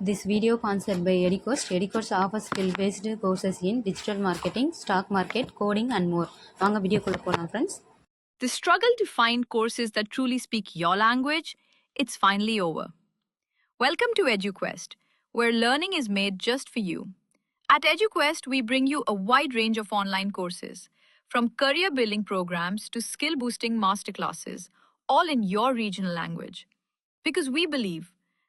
This video sponsored by Edicourse. Edicourse offers skill-based courses in digital marketing, stock market, coding and more. வாங்க வீடியோக்குள்ள போலாம் friends The struggle to find courses that truly speak your language, it's finally over. Welcome to EduQuest, where learning is made just for you. At EduQuest, we bring you a wide range of online courses, from career building programs to skill boosting masterclasses, all in your regional language. Because we believe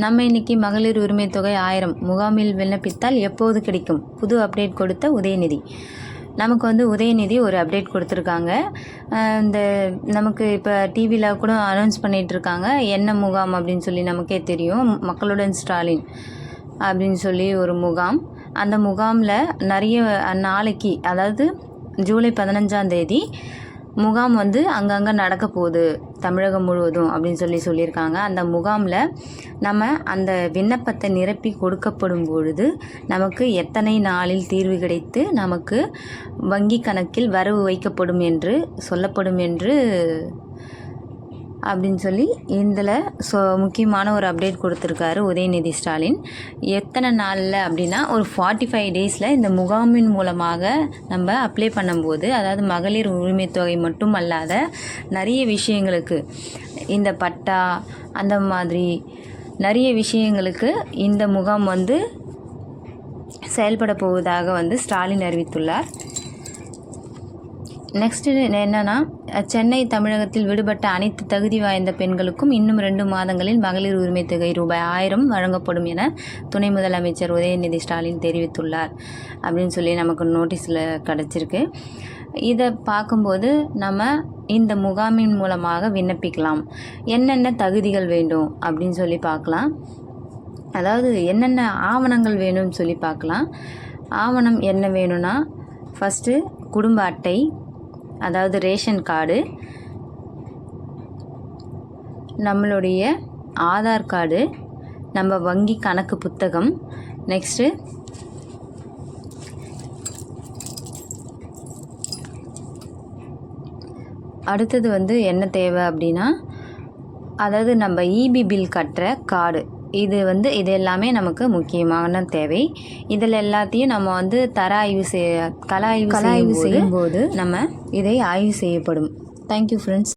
நம்ம இன்னைக்கு மகளிர் உரிமை தொகை ஆயிரம் முகாமில் விண்ணப்பித்தால் எப்போது கிடைக்கும்? புது அப்டேட் கொடுத்த உதயநிதி. நமக்கு வந்து உதயநிதி ஒரு அப்டேட் கொடுத்துருக்காங்க. இந்த நமக்கு இப்போ டிவியில் கூட அனௌன்ஸ் பண்ணிகிட்டு இருக்காங்க. என்ன முகாம் அப்படின்னு சொல்லி நமக்கே தெரியும். மக்களுடன் ஸ்டாலின் அப்படின்னு சொல்லி ஒரு முகாம். அந்த முகாமில் நிறைய நாளைக்கு அதாவது ஜூலை பதினஞ்சாம் தேதி முகாம் வந்து அங்கங்கே நடக்க போகுது. தமிழகம் முழுவதும் அப்படின்னு சொல்லி சொல்லியிருக்காங்க. அந்த முகாமில் நம்ம அந்த விண்ணப்பத்தை நிரப்பி கொடுக்கப்படும் பொழுது நமக்கு எத்தனை நாளில் தீர்வு கிடைத்து நமக்கு வங்கி கணக்கில் வரவு வைக்கப்படும் என்று சொல்லப்படும் என்று அப்படின்னு சொல்லி இதில் ஸோ முக்கியமான ஒரு அப்டேட் கொடுத்துருக்காரு உதயநிதி ஸ்டாலின். எத்தனை நாளில் அப்படின்னா ஒரு ஃபார்ட்டி ஃபைவ் டேஸில் இந்த முகாமின் மூலமாக நம்ம அப்ளை பண்ணும்போது அதாவது மகளிர் உரிமை தொகை மட்டும் அல்லாத நிறைய விஷயங்களுக்கு இந்த பட்டா அந்த மாதிரி நிறைய விஷயங்களுக்கு இந்த முகாம் வந்து செயல்பட போவதாக வந்து ஸ்டாலின் அறிவித்துள்ளார். நெக்ஸ்ட்டு என்னன்னா சென்னை தமிழகத்தில் விடுபட்ட அனைத்து தகுதி வாய்ந்த பெண்களுக்கும் இன்னும் ரெண்டு மாதங்களில் மகளிர் உரிமை தொகை ரூபாய் ஆயிரம் வழங்கப்படும் என துணை முதலமைச்சர் உதயநிதி ஸ்டாலின் தெரிவித்துள்ளார் அப்படின்னு சொல்லி நமக்கு நோட்டீஸில் கிடச்சிருக்கு. இதை பார்க்கும்போது நம்ம இந்த முகாமின் மூலமாக விண்ணப்பிக்கலாம். என்னென்ன தகுதிகள் வேண்டும் அப்படின்னு சொல்லி பார்க்கலாம். அதாவது என்னென்ன ஆவணங்கள் வேணும்னு சொல்லி பார்க்கலாம். ஆவணம் என்ன வேணும்னா ஃபஸ்ட்டு குடும்ப அட்டை அதாவது ரேஷன் கார்டு நம்மளுடைய ஆதார் கார்டு நம்ம வங்கி கணக்கு புத்தகம் நெக்ஸ்ட்டு அடுத்தது வந்து என்ன தேவை அப்படின்னா அதாவது நம்ம இபி பில் கட்டுற கார்டு. இது வந்து இது எல்லாமே நமக்கு முக்கியமான தேவை. இதில் எல்லாத்தையும் நம்ம வந்து தர ஆய்வு செய்ய கல ஆய்வு கல ஆய்வு செய்யும்போது நம்ம இதை ஆய்வு செய்யப்படும். Thank you friends